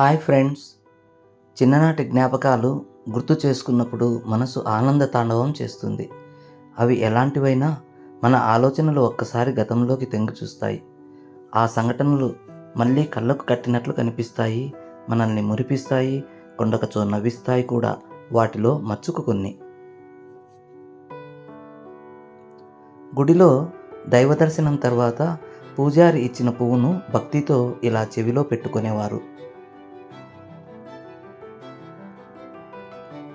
Hi friends. చిన్ననాటి జ్ఞాపకాలు గుర్తు చేసుకున్నప్పుడు మనసు ఆనంద తాండవం చేస్తుంది. అవి ఎలాంటివైనా మన ఆలోచనలు ఒక్కసారి గతంలోకి తెంగి చూస్తాయి. ఆ సంఘటనలు మళ్ళీ కళ్ళకు కట్టినట్లు కనిపిస్తాయి మనల్ని మురిపిస్తాయి కొండకచో నవ్విస్తాయి కూడా వాటిలో మచ్చుకు కొన్ని. గుడిలో దైవ దర్శనం తర్వాత పూజారి ఇచ్చిన పువ్వును భక్తితో ఇలా చెవిలో పెట్టుకునేవారు.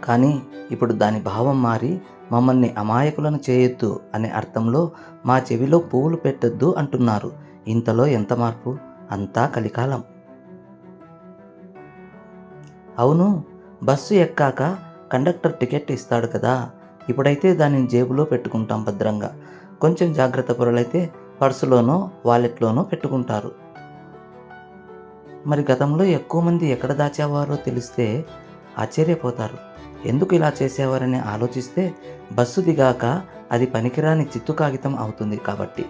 కానీ ఇప్పుడు దాని భావం మారి మమ్మల్ని అమాయకులను చేయొద్దు అనే అర్థంలో మా చెవిలో పువ్వులు పెట్టొద్దు అంటున్నారు. ఇంతలో ఎంత మార్పు? అంతా కలికాలం. అవును బస్సు ఎక్కాక కండక్టర్ టికెట్ ఇస్తాడు కదా. ఇప్పుడైతే దానిని జేబులో పెట్టుకుంటాం భద్రంగా. కొంచెం జాగ్రత్త పరులైతే పర్సులోనో వాలెట్లోనో పెట్టుకుంటారు. మరి గతంలో ఎక్కువ మంది ఎక్కడ దాచేవారో తెలిస్తే ఆశ్చర్యపోతారు. ఎందుకు ఇలా చేసేవారని ఆలోచిస్తే బస్సు దిగాక అది పనికిరాని చిత్తు కాగితం అవుతుంది కాబట్టి.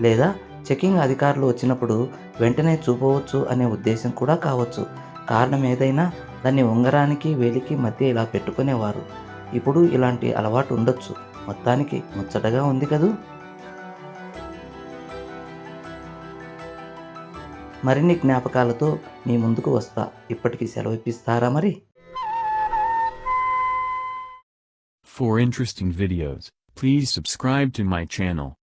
లేదా చెకింగ్ అధికారులు వచ్చినప్పుడు వెంటనే చూపవచ్చు అనే ఉద్దేశం కూడా కావచ్చు. కారణం ఏదైనా దాన్ని ఉంగరానికి వేలికి మధ్య ఇలా పెట్టుకునేవారు. ఇప్పుడు ఇలాంటి అలవాటు ఉండొచ్చు. మొత్తానికి ముచ్చటగా ఉంది కదూ? మరిన్ని జ్ఞాపకాలతో మీ ముందుకు వస్తా. ఇప్పటికి సెలవు ఇప్పిస్తారా మరి? For interesting videos, please subscribe to my channel.